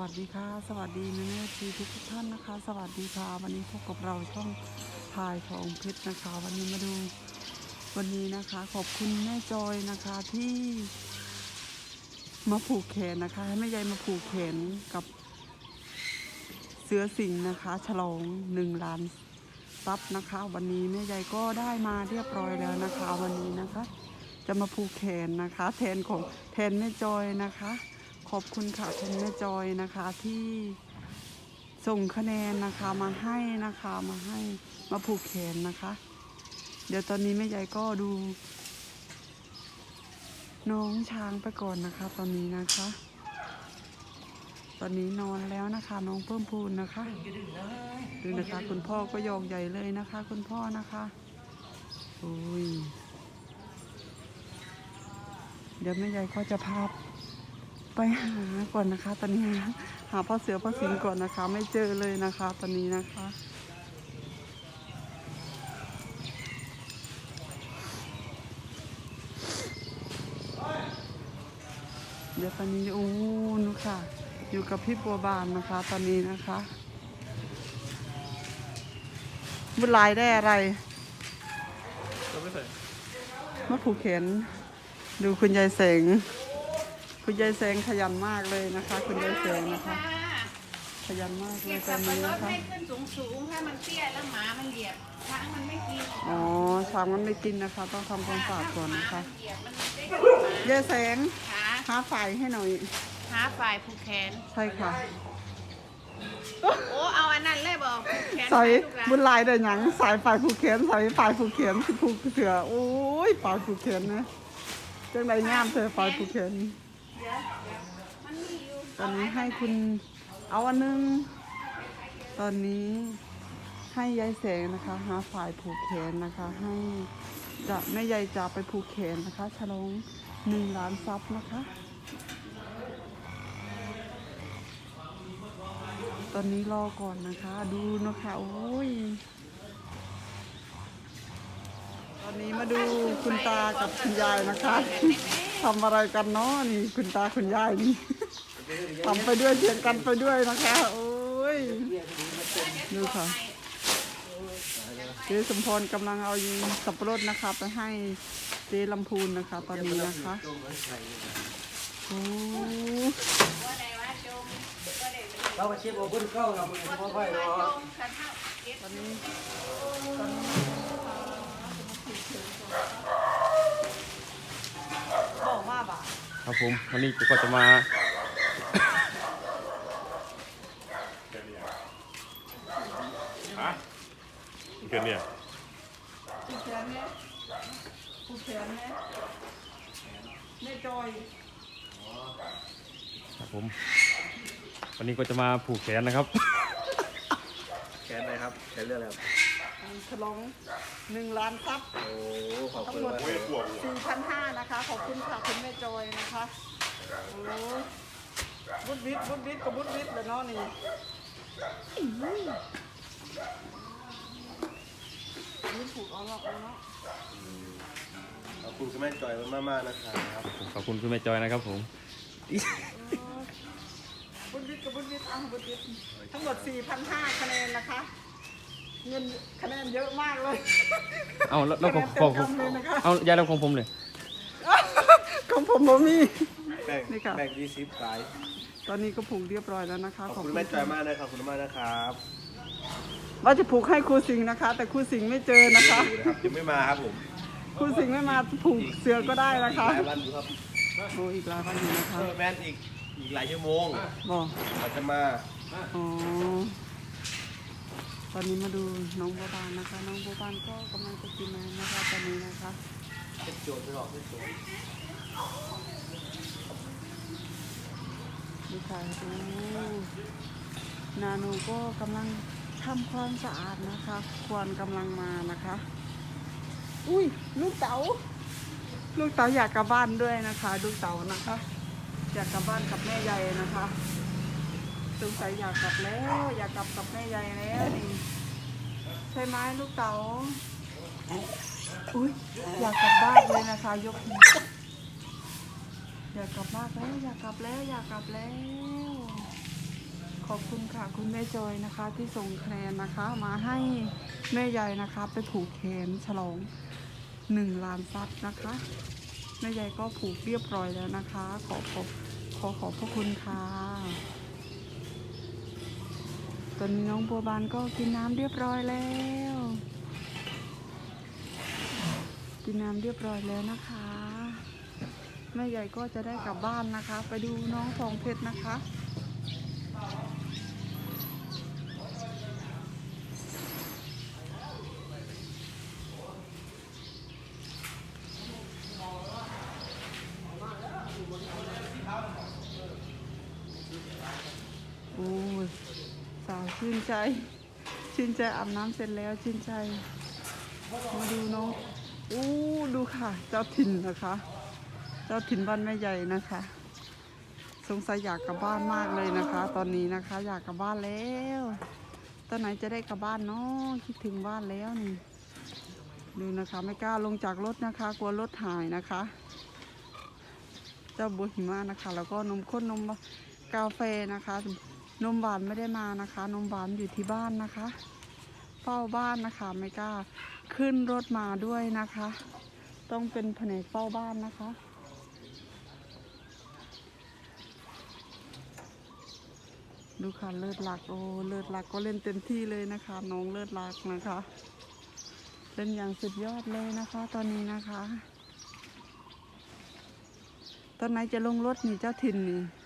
วัสดีค่ะ สวัสดีแม่แม่ทีทุกท่านนะคะ สวัสดีค่ะ วันนี้พบกับเราช่องพายของเพชรนะคะ วันนี้มาดูวันนี้นะคะ ขอบคุณแม่จอยนะคะที่มาผูกแขนนะคะ ให้แม่ยายมาผูกแขนกับเสือสิงนะคะ ฉลองหนึ่งล้านซับนะคะ วันนี้แม่ยายก็ได้มาเรียบร้อยแล้วนะคะ วันนี้นะคะ จะมาผูกแขนนะคะ แทนของแทนแม่จอยนะคะ อบคุณค่ะแทนแม่จอยนะคะที่ส่งคะแนนนะคะมาให้นะคะมาให้มาผูกแขนนะคะ เดี๋ยวตอนนี้แม่ยายก็ดู น้องช้างไปก่อนนะคะ ตอนนี้นะคะ ตอนนี้นอนแล้วนะคะ น้องเพิ่มพูนนะคะดูนะคะคุณพ่อก็โยกใหญ่เลยนะคะ คุณพ่อนะคะโอ้ยเดี๋ยวแม่ยายก็จะพา ไปหาก่อนนะคะ ตอนนี้หาพ่อเสือพ่อสิงห์ก่อนนะคะ ไม่เจอเลยนะคะ ตอนนี้นะคะเดี๋ยวตอนนี้โอ้นูค่ะ อยู่กับพี่บัวบานนะคะ ตอนนี้นะคะบุญลายได้อะไรเราไม่ใส่มาผูกแขนดูคุณยายแสง คุณยายแสงขยันมากเลยนะคะ คุณยายแสงนะคะ ขยันมากเลเก็ยบตอสันบปะนี้รดนะคะให้ขึ้นสูงสูงๆถ้ามันเตี้ยแล้วหมามันเหยียบช้างมันไม่กินอ๋อช้างมันไม่กินนะคะ ต้องทำความสะอาดก่อนนะคะถ้าหมามันเหยียบมันได้กินหมายายแสงหาหาฝ่ายให้หน่อยหาฝ่ายผูกแขน ใช่ค่ะ โอ้เอาอันนั้นเลยบอกผูกแขนใส่ให้ลูกหลานบุญลายได้หยังสายฝ่ายผูกแขนใส่ฝ่ายผูกแขนสิผูกเสือโอ้ยฝ่ายผูกแขนนะจังไดงามเธอฝ่ายผูกแขนมันมีอยู่ ตอนนี้ให้คุณเอาอันหนึง ตอนนี้ให้ยายแสงนะคะหาฝ่ายผูกแขนนะคะ ให้จะแม่ยายจะไปผูกแขนนะคะฉลองหนึ่งล้านซับนะคะ ตอนนี้รอก่อนนะคะ ดูนะคะโอ้ยตอนนี้มาดูคุณตากับคุณยายนะคะ ทำอะไรกันเนาะนี่ คุณตาคุณยายนี่ ทำไปด้วยเถียงกันไปด้วยนะคะ โอ้ยดูค่ะเจ๊สมพรกำลังเอายิงสับปะรดนะคะ ไปให้เจ๊ลำพูนนะคะ ตอนนี้นะคะโอ้ว่าไหนว่าจมว่าไหนเราไปเช็คโอ้บุญเก้าเราไม่พอไปหรว่าอจมกันเท่าเก็บตอนนี้ บอกว่าบ่าครับผมวันนี้ก็จะมา ฮะเกินเนี่ยผูกแขนเนี่ยผูกแขนเนี่ยแม่จอยครับผม วันนี้ก็จะมาผูกแขนนะครับ แขนอะไรครับ แขนเรื่องอะไรครับ ฉลองหนึ่งล้านซับโอ้ขอบทั้งคุณหมดมากโอ้ยปวดหัวสี่พันห้านะคะ ขอบคุณค่ะคุณแม่จอยนะคะ โอ้บุดวิทย์บุดวิทย์กับบุดวิทย์เลยเนาะนี่นี่ผูกเอาหรอกเอาเนาะ ขอบคุณคุณแม่จอยมากมากๆนะครับขอบคุณคุณแม่จอยนะครับผม บุดวิทย์กับบุดวิทย์เอาบุดวิทย์ทั้งหมดสี่พันห้าคะแนนนะคะ เงินคะแนนเยอะมากเลย เอาแล้วแล้วของของของเอายายแล้วของผมเลยของผมบ่มี แบ่งนี่ค่ะ แบ่งยี่สิบขายตอนนี้ก็ผูกเรียบร้อยแล้วนะคะขอบคุณแม่จอยมากนะครับขอบคุณมากนะครับว่าจะผูกให้ครูสิงห์นะคะ แต่ครูสิงห์ไม่เจอนะคะ ดูนะครับยังไม่มาครับผมครูสิงห์ไม่มาผูกเสือก็ได้นะคะหลายวันอยู่ครับโอ้อีกหลายวันอยู่นะคะเออแม่นอีกอีกหลายชั่วโมงบอกเราจะมา อ๋อ ตอนนี้มาดูน้องบัวบานนะคะ น้องบัวบานก็กำลังจะกินน้ำนะคะตอนนี้นะคะเป็นโจทย์ไปหรอกเป็นโจทย์ดูค่ะดูนาโนก็กำลังทำความสะอาดนะคะ ควรกำลังมานะคะ อุ้ยลูกเต๋าลูกเต๋าอยากกลับบ้านด้วยนะคะ ลูกเต๋านะคะ อยากกลับบ้านกับแม่ใหญ่นะคะ สงสัยอยากกลับแล้ว อยากกลับกับแม่ใหญ่แล้วนี่ใช่ไหมลูกเต๋าอุ้ยอยากกลับบ้านเลยนะคะยกมืออยากกลับบ้านแล้วอยากกลับแล้วอยากกลับแล้ว ขอบคุณค่ะคุณแม่จอยนะคะ ที่ส่งแคะแนนนะคะ มาให้แม่ใหญ่นะคะ ไปผูกแขนฉลองหนึ่งล้านซับนะคะแม่ใหญ่ก็ผูกเรียบร้อยแล้วนะคะ ขอขอบขอขอบพระคุณค่ะ ตอนนี้น้องบัวบานก็กินน้ำเรียบร้อยแล้ว กินน้ำเรียบร้อยแล้วนะคะ แม่ใหญ่ก็จะได้กลับบ้านนะคะ ไปดูน้องทองเพชรนะคะ โอ้ยสาว ชื่นใจ ชื่นใจอาบน้ำเสร็จแล้วชื่นใจ มาดูน้องอู้ดูค่ะ เจ้าถิ่นนะคะ เจ้าถิ่นบ้านแม่ใหญ่นะคะ สงสัยอยากกลับบ้านมากเลยนะคะ ตอนนี้นะคะ อยากกลับบ้านแล้วตอนไหนจะได้กลับบ้านเนาะคิดถึงบ้านแล้วนี่ดูนะคะไม่กล้าลงจากรถนะคะ กลัวรถหายนะคะ เจ้าบัวหิมะนะคะ แล้วก็นมข้นนมกาแฟนะคะ นมหวานไม่ได้มานะคะ นมหวานอยู่ที่บ้านนะคะ เฝ้าบ้านนะคะ ไม่กล้าขึ้นรถมาด้วยนะคะ ต้องเป็นแผนกเฝ้าบ้านนะคะ ดูค่ะเลิศหลักโอ้เลิศหลักก็เล่นเต็มที่เลยนะคะ น้องเลิศหลักนะคะเล่นอย่างสุดยอดเลยนะคะ ตอนนี้นะคะ ตอนไหนจะลงรถนี่เจ้าถิ่นนี่